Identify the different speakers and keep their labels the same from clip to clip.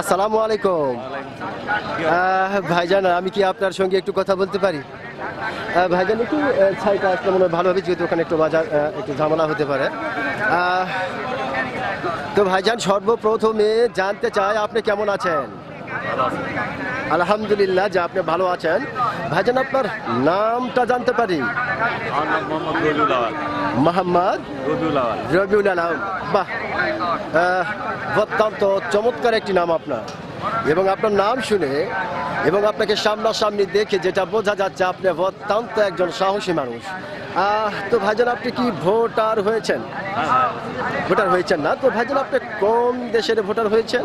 Speaker 1: আসসালামু আলাইকুম। ভাইজান, আমি কি আপনার সঙ্গে একটু কথা বলতে পারি? ভাইজান, একটু ছাইটা আসলে মনে হয় ভালো যেহেতু ওখানে একটু বাজার একটু ঝামেলা হতে পারে। তো ভাইজান, সর্বপ্রথমে জানতে চাই আপনি কেমন আছেন? আলহামদুলিল্লাহ যে আপনি ভালো আছেন। ভাইজান আপনার নামটা জানতে পারি?
Speaker 2: মোহাম্মদ রবিউল
Speaker 1: আলম বাহ। অত্যন্ত চমৎকার একটি নাম আপনার। এবং আপনার নাম শুনে এবং আপনাকে সামনাসামনি দেখে যেটা বোঝা যাচ্ছে আপনি অত্যন্ত একজন সাহসী মানুষ। আহ, তো ভাইজান আপনি কি ভোটার হয়েছেন? ভোটার হয়েছেন না? তো ভাইজান আপনি কোন দেশের ভোটার হয়েছেন?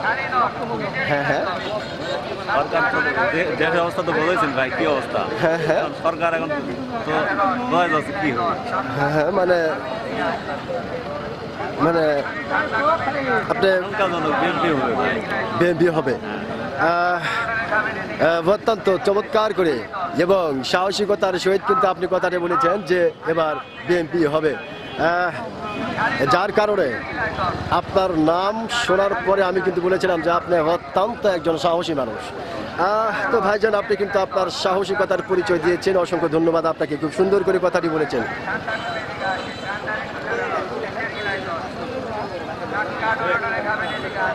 Speaker 1: হ্যাঁ হ্যাঁ।
Speaker 2: সরকার দেশের অবস্থা তো বলেছেন ভাই কি অবস্থা?
Speaker 1: হ্যাঁ, হ্যাঁ।
Speaker 2: সরকার এখন তো নয় যাচ্ছে কি
Speaker 1: হ্যাঁ হ্যাঁ মানে মানে
Speaker 2: বিএনপি হবে ভাই।
Speaker 1: বিএনপি হবে। আহ, আহ, অত্যন্ত চমৎকার করে এবং সাহসিকতার সহিত কিন্তু আপনি কথাটা বলেছেন যে এবার বিএনপি হবে। যার কারণে আপনার নাম শোনার পরে আমি কিন্তু বলেছিলাম যে আপনি অত্যন্ত একজন সাহসী মানুষ। তো ভাইজান, আপনি কিন্তু আপনার সাহসিকতার পরিচয় দিয়েছেন। অসংখ্য ধন্যবাদ আপনাকে। খুব সুন্দর করে কথাটি বলেছেন।